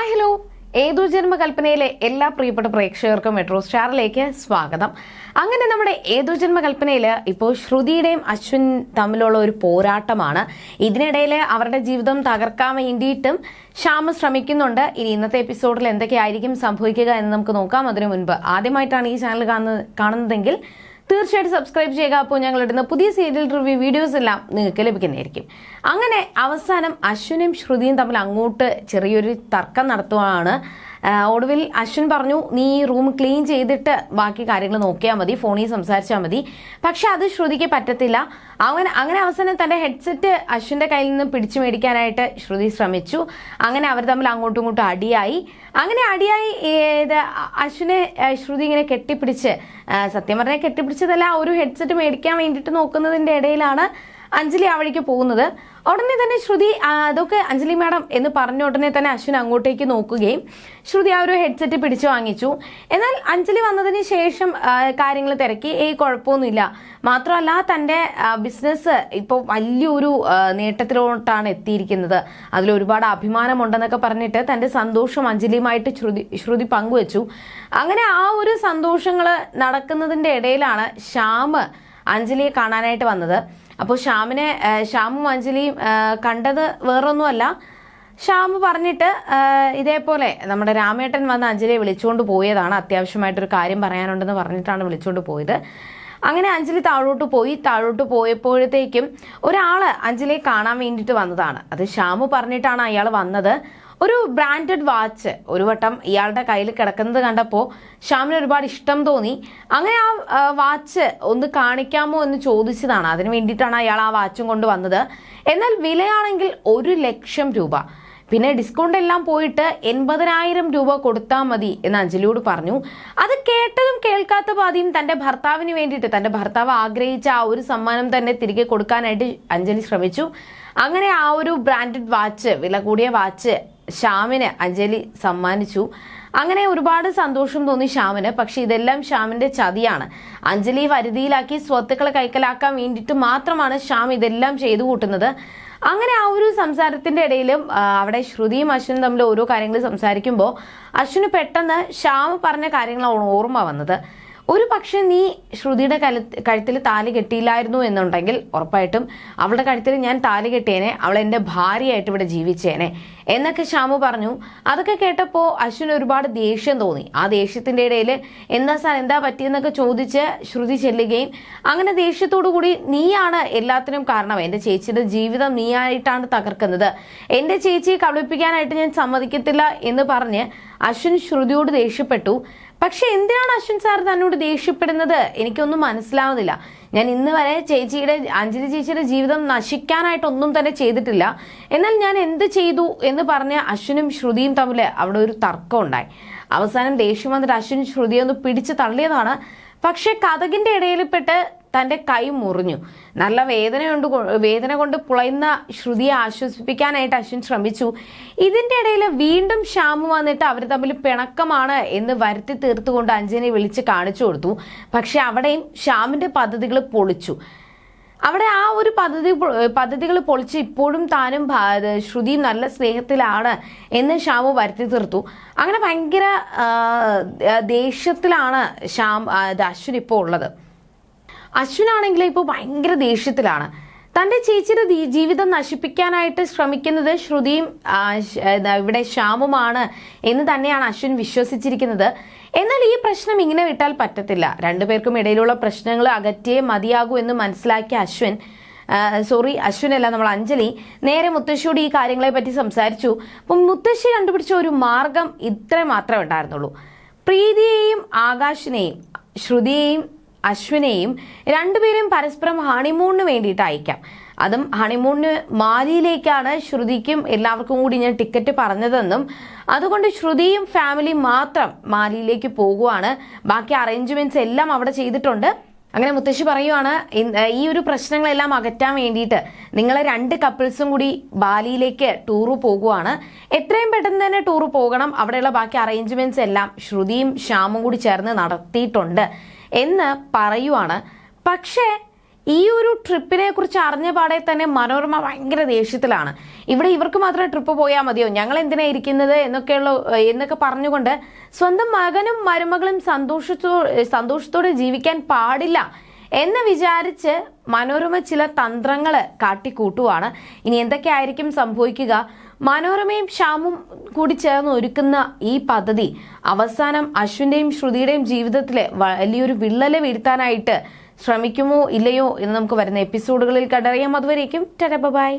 Hi hello ഏതു ജന്മകൽപ്പനയിലെ എല്ലാ പ്രിയപ്പെട്ട പ്രേക്ഷകർക്കും മെട്രോ സ്റ്റാറിലേക്ക് സ്വാഗതം. അങ്ങനെ നമ്മുടെ ഏതു ജന്മകൽപ്പനയിൽ ഇപ്പോൾ ശ്രുതിയുടെയും അശ്വിൻ തമ്മിലുള്ള ഒരു പോരാട്ടമാണ്. ഇതിനിടയിൽ അവരുടെ ജീവിതം തകർക്കാൻ വേണ്ടിയിട്ടും ശ്യാമ ശ്രമിക്കുന്നുണ്ട്. ഇനി ഇന്നത്തെ എപ്പിസോഡിൽ എന്തൊക്കെയായിരിക്കും സംഭവിക്കുക എന്ന് നമുക്ക് നോക്കാം. അതിനു മുൻപ് ആദ്യമായിട്ടാണ് ഈ ചാനൽ കാണുന്നത് കാണുന്നതെങ്കിൽ തീർച്ചയായിട്ടും സബ്സ്ക്രൈബ് ചെയ്യുക. അപ്പോൾ ഞങ്ങൾ ഇടുന്ന പുതിയ സീരിയൽ റിവ്യൂ വീഡിയോസ് എല്ലാം നിങ്ങൾക്ക് ലഭിക്കുന്നതായിരിക്കും. അങ്ങനെ അവസാനം അശ്വിനും ശ്രുതിയും തമ്മിൽ അങ്ങോട്ട് ചെറിയൊരു തർക്കം നടത്തുകയാണ് ആ, ഒടുവിൽ അശ്വിൻ പറഞ്ഞു നീ റൂം ക്ലീൻ ചെയ്തിട്ട് ബാക്കി കാര്യങ്ങൾ നോക്കിയാൽ മതി ഫോണിൽ സംസാരിച്ചാൽ മതി. പക്ഷെ അത് ശ്രുതിക്ക് പറ്റത്തില്ല. അവൻ അങ്ങനെ അവസാനം തന്റെ ഹെഡ്സെറ്റ് അശ്വിന്റെ കയ്യിൽ നിന്ന് പിടിച്ചു മേടിക്കാനായിട്ട് ശ്രുതി ശ്രമിച്ചു. അങ്ങനെ അവർ തമ്മിൽ അങ്ങോട്ടും ഇങ്ങോട്ടും അടിയായി. അങ്ങനെ അടിയായി ഇത് അശ്വിനെ ശ്രുതി ഇങ്ങനെ കെട്ടിപ്പിടിച്ച് സത്യം പറഞ്ഞാൽ കെട്ടിപ്പിടിച്ചതല്ല ഒരു ഹെഡ്സെറ്റ് മേടിക്കാൻ വേണ്ടിയിട്ട് നോക്കുന്നതിന്റെ ഇടയിലാണ് അഞ്ജലി ആ വഴിക്ക് പോകുന്നത്. ഉടനെ തന്നെ ശ്രുതി അതൊക്കെ അഞ്ജലി മാഡം എന്ന് പറഞ്ഞ ഉടനെ തന്നെ അശ്വിൻ അങ്ങോട്ടേക്ക് നോക്കുകയും ശ്രുതി ആ ഒരു ഹെഡ്സെറ്റ് പിടിച്ചു വാങ്ങിച്ചു. എന്നാൽ അഞ്ജലി വന്നതിന് ശേഷം കാര്യങ്ങൾ തിരക്കി. ഏ കുഴപ്പമൊന്നുമില്ല. മാത്രമല്ല തന്റെ ബിസിനസ് ഇപ്പോൾ വലിയൊരു നേട്ടത്തിലോട്ടാണ് എത്തിയിരിക്കുന്നത്. അതിൽ ഒരുപാട് അഭിമാനമുണ്ടെന്നൊക്കെ പറഞ്ഞിട്ട് തന്റെ സന്തോഷം അഞ്ജലിയുമായിട്ട് ശ്രുതി ശ്രുതി പങ്കുവച്ചു. അങ്ങനെ ആ ഒരു സന്തോഷങ്ങൾ നടക്കുന്നതിന്റെ ഇടയിലാണ് ശ്യാമ് അഞ്ജലിയെ കാണാനായിട്ട് വന്നത്. അപ്പോൾ ശ്യാമിനെ ശ്യാമും അഞ്ജലിയും കണ്ടത് വേറൊന്നുമല്ല. ശ്യാമ് പറഞ്ഞിട്ട് ഇതേപോലെ നമ്മുടെ രാമേട്ടൻ വന്ന് അഞ്ജലിയെ വിളിച്ചുകൊണ്ട് പോയതാണ്. അത്യാവശ്യമായിട്ടൊരു കാര്യം പറയാനുണ്ടെന്ന് പറഞ്ഞിട്ടാണ് വിളിച്ചുകൊണ്ട് പോയത്. അങ്ങനെ അഞ്ജലി താഴോട്ട് പോയി. താഴോട്ട് പോയപ്പോഴത്തേക്കും ഒരാൾ അഞ്ജലിയെ കാണാൻ വേണ്ടിയിട്ട് വന്നതാണ്. അത് ശ്യാമു പറഞ്ഞിട്ടാണ് അയാൾ വന്നത്. ഒരു ബ്രാൻഡഡ് വാച്ച് ഒരു വട്ടം ഇയാളുടെ കയ്യിൽ കിടക്കുന്നത് കണ്ടപ്പോൾ ഷ്യാമിന് ഒരുപാട് ഇഷ്ടം തോന്നി. അങ്ങനെ ആ വാച്ച് ഒന്ന് കാണിക്കാമോ എന്ന് ചോദിച്ചതാണ്. അതിന് വേണ്ടിയിട്ടാണ് അയാൾ ആ വാച്ചും കൊണ്ട് വന്നത്. എന്നാൽ വിലയാണെങ്കിൽ ഒരു ലക്ഷം രൂപ. പിന്നെ ഡിസ്കൗണ്ട് എല്ലാം പോയിട്ട് എൺപതിനായിരം രൂപ കൊടുത്താൽ മതി എന്ന് അഞ്ജലിയോട് പറഞ്ഞു. അത് കേട്ടതും കേൾക്കാത്ത പാതിയും തന്റെ ഭർത്താവിന് വേണ്ടിയിട്ട് തന്റെ ഭർത്താവ് ആഗ്രഹിച്ച ആ ഒരു സമ്മാനം തന്നെ തിരികെ കൊടുക്കാനായിട്ട് അഞ്ജലി ശ്രമിച്ചു. അങ്ങനെ ആ ഒരു ബ്രാൻഡഡ് വാച്ച് വില കൂടിയ വാച്ച് ശ്യാമിന് അഞ്ജലി സമ്മാനിച്ചു. അങ്ങനെ ഒരുപാട് സന്തോഷം തോന്നി ശ്യാമിന്. പക്ഷെ ഇതെല്ലാം ശ്യാമിന്റെ ചതിയാണ്. അഞ്ജലി വരുതിയിലാക്കി സ്വത്തുക്കളെ കൈക്കലാക്കാൻ വേണ്ടിയിട്ട് മാത്രമാണ് ശ്യാം ഇതെല്ലാം ചെയ്തു കൂട്ടുന്നത്. അങ്ങനെ ആ ഒരു സംസാരത്തിന്റെ ഇടയിലും അവിടെ ശ്രുതിയും അശ്വിനും തമ്മിൽ ഓരോ കാര്യങ്ങൾ സംസാരിക്കുമ്പോൾ അശ്വിന് പെട്ടെന്ന് ശ്യാം പറഞ്ഞ കാര്യങ്ങളാണ് ഓർമ്മ വന്നത്. ഒരു പക്ഷെ നീ ശ്രുതിയുടെ കഴുത്തിൽ താലി കെട്ടിയില്ലായിരുന്നു എന്നുണ്ടെങ്കിൽ ഉറപ്പായിട്ടും അവളുടെ കഴുത്തിൽ ഞാൻ താലി കെട്ടിയേനെ അവൾ എന്റെ ഭാര്യയായിട്ട് ഇവിടെ ജീവിച്ചേനെ എന്നൊക്കെ ശ്യാമു പറഞ്ഞു. അതൊക്കെ കേട്ടപ്പോൾ അശ്വിന് ഒരുപാട് ദേഷ്യം തോന്നി. ആ ദേഷ്യത്തിന്റെ ഇടയിൽ എന്താ സാർ എന്താ പറ്റിയെന്നൊക്കെ ചോദിച്ച് ശ്രുതി ചെല്ലുകയും അങ്ങനെ ദേഷ്യത്തോടു കൂടി നീയാണ് എല്ലാത്തിനും കാരണം. എന്റെ ചേച്ചിയുടെ ജീവിതം നീയായിട്ടാണ് തകർക്കുന്നത്. എന്റെ ചേച്ചിയെ കബളിപ്പിക്കാനായിട്ട് ഞാൻ സമ്മതിക്കത്തില്ല എന്ന് പറഞ്ഞ് അശ്വിൻ ശ്രുതിയോട് ദേഷ്യപ്പെട്ടു. പക്ഷെ എന്തിനാണ് അശ്വിൻ സാർ തന്നോട് ദേഷ്യപ്പെടുന്നത്? എനിക്കൊന്നും മനസ്സിലാവുന്നില്ല. ഞാൻ ഇന്ന് വരെ ചേച്ചിയുടെ അഞ്ജലി ചേച്ചിയുടെ ജീവിതം നശിക്കാനായിട്ടൊന്നും തന്നെ ചെയ്തിട്ടില്ല. എന്നാൽ ഞാൻ എന്ത് ചെയ്തു എന്ന് പറഞ്ഞ അശ്വിനും ശ്രുതിയും തമ്മിൽ അവിടെ ഒരു തർക്കം ഉണ്ടായി അവസാനം ദേഷ്യം വന്നിട്ട് അശ്വിൻ ശ്രുതിയെ ഒന്ന് പിടിച്ച് തള്ളിയതാണ്. പക്ഷെ കഥകിന്റെ ഇടയിൽപ്പെട്ട് തന്റെ കൈ മുറിഞ്ഞു. നല്ല വേദന കൊണ്ട് വേദന കൊണ്ട് പുളയുന്ന ശ്രുതിയെ ആശ്വസിപ്പിക്കാനായിട്ട് അശ്വിൻ ശ്രമിച്ചു. ഇതിന്റെ ഇടയിൽ വീണ്ടും ശ്യാമു വന്നിട്ട് അവർ തമ്മിൽ പിണക്കമാണ് എന്ന് വരുത്തി തീർത്തുകൊണ്ട് അഞ്ജനെ വിളിച്ച് കാണിച്ചു കൊടുത്തു. പക്ഷെ അവിടെയും ശ്യാമിന്റെ പദ്ധതികൾ പൊളിച്ചു. അവിടെ ആ ഒരു പദ്ധതി പദ്ധതികൾ പൊളിച്ച് ഇപ്പോഴും താനും ശ്രുതി ശ്രുതിയും നല്ല സ്നേഹത്തിലാണ് എന്ന് ശ്യാമു വരുത്തി തീർത്തു. അങ്ങനെ ഭയങ്കര ദേഷ്യത്തിലാണ് ശ്യാം അശ്വിൻ ഇപ്പോൾ ഉള്ളത്. അശ്വിനാണെങ്കിൽ ഇപ്പോൾ ഭയങ്കര ദേഷ്യത്തിലാണ്. തന്റെ ചേച്ചിയുടെ ജീവിതം നശിപ്പിക്കാനായിട്ട് ശ്രമിക്കുന്നത് ശ്രുതിയും ഇവിടെ ശ്യാമുമാണ് എന്ന് തന്നെയാണ് അശ്വിൻ വിശ്വസിച്ചിരിക്കുന്നത്. എന്നാൽ ഈ പ്രശ്നം ഇങ്ങനെ വിട്ടാൽ പറ്റത്തില്ല. രണ്ടുപേർക്കും ഇടയിലുള്ള പ്രശ്നങ്ങൾ അകറ്റിയേ മതിയാകൂ എന്ന് മനസ്സിലാക്കിയ അശ്വിൻ സോറി അശ്വിനല്ല നമ്മൾ അഞ്ജലി നേരെ മുത്തശ്ശിയോട് ഈ കാര്യങ്ങളെ പറ്റി സംസാരിച്ചു. അപ്പം മുത്തശ്ശി കണ്ടുപിടിച്ച ഒരു മാർഗം ഇത്ര മാത്രമേ ഉണ്ടായിരുന്നുള്ളൂ. പ്രീതിയെയും ആകാശിനെയും ശ്രുതിയെയും അശ്വിനെയും രണ്ടുപേരും പരസ്പരം ഹണിമൂണിന് വേണ്ടിയിട്ട് അയക്കാം. അതും ഹണിമൂണിന് മാലിയിലേക്കാണ് ശ്രുതിക്കും എല്ലാവർക്കും കൂടി ഞാൻ ടിക്കറ്റ് പറഞ്ഞതെന്നും അതുകൊണ്ട് ശ്രുതിയും ഫാമിലിയും മാത്രം മാലിയിലേക്ക് പോകുവാണ്. ബാക്കി അറേഞ്ച്മെന്റ്സ് എല്ലാം അവിടെ ചെയ്തിട്ടുണ്ട്. അങ്ങനെ മുത്തശ്ശി പറയുവാണ് ഈ ഒരു പ്രശ്നങ്ങളെല്ലാം അകറ്റാൻ വേണ്ടിയിട്ട് നിങ്ങൾ രണ്ട് കപ്പിൾസും കൂടി ബാലിയിലേക്ക് ടൂറ് പോകുവാണ്. എത്രയും പെട്ടെന്ന് തന്നെ ടൂറ് പോകണം. അവിടെയുള്ള ബാക്കി അറേഞ്ച്മെന്റ്സ് എല്ലാം ശ്രുതിയും ശ്യാമും കൂടി ചേർന്ന് നടത്തിയിട്ടുണ്ട് എന്ന് പറയുവാണ്. പക്ഷേ ഈ ഒരു ട്രിപ്പിനെ കുറിച്ച് അറിഞ്ഞ പാടെ തന്നെ മനോരമ ഭയങ്കര ദേഷ്യത്തിലാണ്. ഇവിടെ ഇവർക്ക് മാത്രമേ ട്രിപ്പ് പോയാൽ മതിയോ? ഞങ്ങൾ എന്തിനാ ഇരിക്കുന്നത് എന്നൊക്കെയുള്ള എന്നൊക്കെ പറഞ്ഞുകൊണ്ട് സ്വന്തം മകനും മരുമകളും സന്തോഷത്തോ സന്തോഷത്തോടെ ജീവിക്കാൻ പാടില്ല എന്ന് വിചാരിച്ച് മനോരമ ചില തന്ത്രങ്ങൾ കാട്ടിക്കൂട്ടുവാണ്. ഇനി എന്തൊക്കെയായിരിക്കും സംഭവിക്കുക? മനോരമയും ശ്യാമും കൂടി ചേർന്ന് ഒരുക്കുന്ന ഈ പദ്ധതി അവസാനം അശ്വിന്റെയും ശ്രുതിയുടെയും ജീവിതത്തിലെ വലിയൊരു വിള്ളലെ വീഴ്ത്താനായിട്ട് ശ്രമിക്കുമോ ഇല്ലയോ എന്ന് നമുക്ക് വരുന്ന എപ്പിസോഡുകളിൽ കണ്ടറിയാം. അതുവരേക്കും ടെറബ ബൈ.